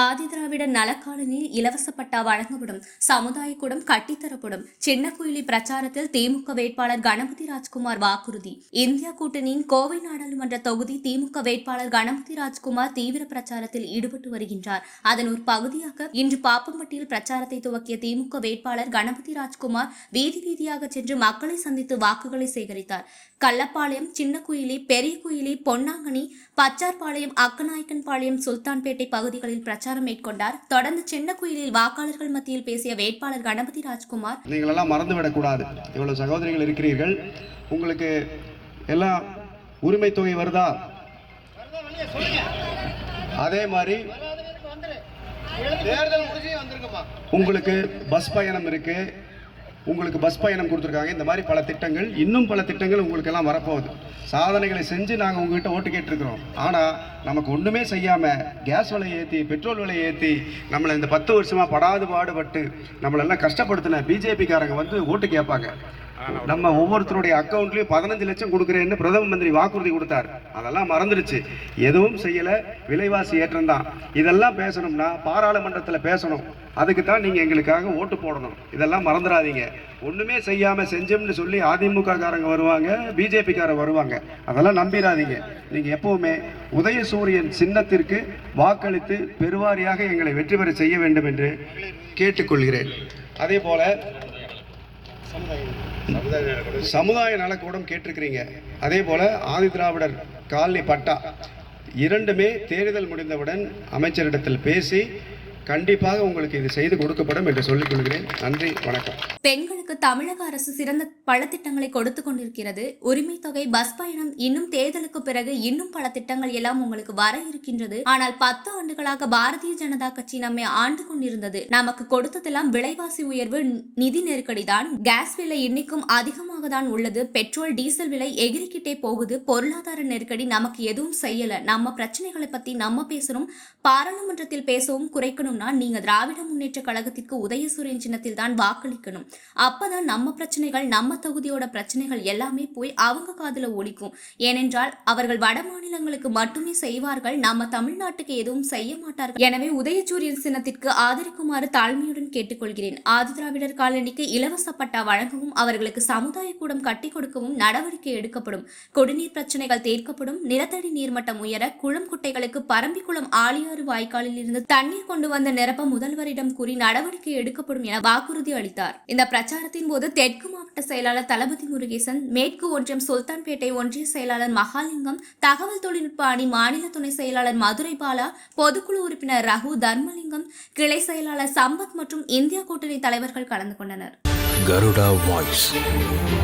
ആദിദ്ര ஆதிதிராவிட நலக்காலனில் இலவச பட்டா வழங்கப்படும் சமுதாய கூடம் கட்டித்தரப்படும் சின்ன குயிலி பிரச்சாரத்தில் திமுக வேட்பாளர் கணபதி ராஜ்குமார் வாக்குறுதி. இந்தியா கூட்டணியின் கோவை நாடாளுமன்ற தொகுதி திமுக வேட்பாளர் கணபதி ராஜ்குமார் தீவிர பிரச்சாரத்தில் ஈடுபட்டு வருகின்றார். அதன் ஒரு பகுதியாக இன்று பாப்பம்பட்டியில் பிரச்சாரத்தை துவக்கிய திமுக வேட்பாளர் கணபதி ராஜ்குமார் வீதி வீதியாக சென்று மக்களை சந்தித்து வாக்குகளை சேகரித்தார். கள்ளப்பாளையம் சின்ன குயிலி பெரிய குயிலி பொன்னாங்கனி பச்சார்பாளையம் அக்கநாயக்கன்பாளையம் சுல்தான்பேட்டை பகுதிகளில் பிரச்சாரம் மேற்கொண்டார். தொடர்ந்து சின்ன குயிலில் வாக்காளர்கள் மத்தியில் பேசிய வேட்பாளர் கணபதி ராஜ்குமார் நீங்கள் எல்லாம் மறந்துவிடக்கூடாது இவ்வளவு சகோதரிகள் இருக்கிறீர்கள். உங்களுக்கு எல்லாம் உரிமை தொகை வருதா? அதே மாதிரி உங்களுக்கு பஸ் பயணம் இருக்கு. உங்களுக்கு பஸ் பயணம் கொடுத்துருக்காங்க. இந்த மாதிரி பல திட்டங்கள் இன்னும் பல திட்டங்கள் உங்களுக்கு எல்லாம் வரப்போகுது. சாதனைகளை செஞ்சு நாங்கள் உங்ககிட்ட ஓட்டு கேட்டிருக்கிறோம். ஆனால் நமக்கு ஒன்றுமே செய்யாமல் கேஸ் விலையை ஏற்றி பெட்ரோல் விலையை ஏற்றி நம்மளை இந்த பத்து வருஷமாக படாது பாடுபட்டு நம்மளெல்லாம் கஷ்டப்படுத்தின பிஜேபிக்காரங்க வந்து ஓட்டு கேட்பாங்க. நம்ம ஒவ்வொருத்தருடைய அக்கௌண்ட்லயும் பதினஞ்சு லட்சம் கொடுக்குறேன்னு பிரதம மந்திரி வாக்குறுதி கொடுத்தார். அதெல்லாம் மறந்துடுச்சு எதுவும் செய்யல. விலைவாசி ஏற்றம் தான் இதெல்லாம் பேசணும்னா பாராளுமன்றத்தில் பேசணும். அதுக்கு தான் நீங்க எங்களுக்காக ஓட்டு போடணும். இதெல்லாம் மறந்துடாதீங்க. ஒண்ணுமே செய்யாம செஞ்சோம்னு சொல்லி அதிமுக காரங்க வருவாங்க பிஜேபி காரங்க வருவாங்க. அதெல்லாம் நம்பிடாதீங்க. நீங்க எப்பவுமே உதயசூரியன் சின்னத்திற்கு வாக்களித்து பெருவாரியாக எங்களை வெற்றி பெற செய்ய வேண்டும் என்று கேட்டுக்கொள்கிறேன். அதே போல சமுதாய நலக்கூடம் கேட்டிருக்கிறீங்க. அதே போல ஆதிதிராவிடர் காலனி பட்டா இரண்டுமே தேர்தல் முடிந்தவுடன் அமைச்சரிடத்தில் பேசி கண்டிப்பாக உங்களுக்கு இது செய்து கொடுக்கப்படும் என்று சொல்லிக் கொள்கிறேன். நன்றி வணக்கம். பெண்களுக்கு தமிழக அரசு சிறந்த பல திட்டங்களை கொடுத்து கொண்டிருக்கிறது. உரிமை தொகை பஸ் பயணம் இன்னும் தேர்தலுக்கு பிறகு இன்னும் பல திட்டங்கள் எல்லாம் உங்களுக்கு வர இருக்கின்றது. ஆனால் பத்து ஆண்டுகளாக பாரதிய ஜனதா கட்சி நம்மை ஆண்டு கொண்டிருந்தது. நமக்கு கொடுத்ததெல்லாம் விலைவாசி உயர்வு நிதி நெருக்கடி தான். கேஸ் விலை இன்னைக்கும் அதிகமாக தான் உள்ளது. பெட்ரோல் டீசல் விலை எகிரிக்கிட்டே போகுது. பொருளாதார நெருக்கடி நமக்கு எதுவும் செய்யல. நம்ம பிரச்சனைகளை பத்தி நம்ம பேசணும் பாராளுமன்றத்தில் பேசவும் குறைக்கணும். குறைக்கணும்னா நீங்க திராவிட முன்னேற்ற கழகத்திற்கு உதயசூரியன் சின்னத்தில் தான் வாக்களிக்கணும். அப்பதான் நம்ம பிரச்சனைகள் நம்ம தொகுதியோட பிரச்சனைகள் எல்லாமே போய் அவங்க காதுல ஒழிக்கும் ஏனென்றால் அவர்கள் வட மாநிலங்களுக்கு மட்டுமே செய்வார்கள் நம்ம தமிழ்நாட்டுக்கு எதுவும் செய்ய மாட்டார்கள். எனவே உதயசூரியன் சின்னத்திற்கு ஆதரிக்குமாறு தாழ்மையுடன் கேட்டுக்கொள்கிறேன். ஆதி திராவிடர் காலனிக்கு இலவச பட்டா வழங்கவும் அவர்களுக்கு சமுதாய கூடம் கட்டி கொடுக்கவும் நடவடிக்கை எடுக்கப்படும். குடிநீர் பிரச்சனைகள் தீர்க்கப்படும். நிலத்தடி நீர்மட்டம் உயர குளம் குட்டைகளுக்கு பரம்பிக்குளம் ஆழியாறு வாய்க்காலில் இருந்து தண்ணீர் கொண்டு வந்த நிரப்ப முதல்வரிடம் கூறி நடவடிக்கை எடுக்கப்படும் என வாக்குறுதி அளித்தார் இந்த பிரச்சாரத்தின் போது தெற்கு மாவட்ட செயலாளர் தளபதி முருகேசன் மேற்கு ஒன்றியம் சுல்தான்பேட்டை ஒன்றிய செயலாளர் மகாலிங்கம் தகவல் தொழில்நுட்ப அணி மாநில துணை செயலாளர் மதுரை பாலா பொதுக்குழு உறுப்பினர் ரகு தர்மலிங்கம் கிளை செயலாளர் சம்பத் மற்றும் இந்தியா கூட்டணி தலைவர்கள் கலந்து கொண்டனர் Garuda Voice.